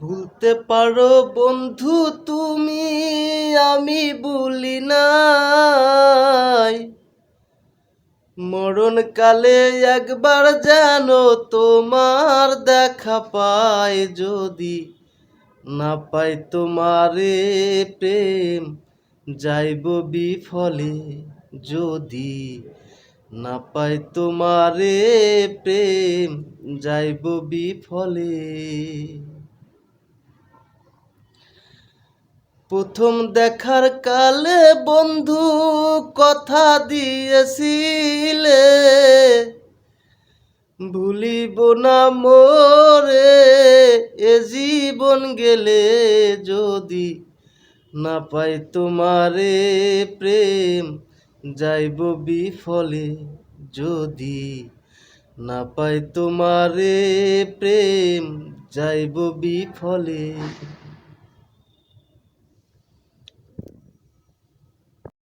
ভুলতে পারো বন্ধু তুমি, আমি ভুলি নাই। মরণকালে একবার যেন তোমার দেখা পাই, যদি না পাই তোমারে প্রেম, যাইব বিফলে। যদি না পাই তোমারে প্রেম, যাইব বিফলে। প্রথম দেখার কালে বন্ধু কথা দিয়েছিলে। ভুলিব না মোরে, এ জীবন গেলে যদি না পাই তোমারে প্রেম, যাইব বিফলে যদি না পাই তোমারে প্রেম, যাইব বিফলে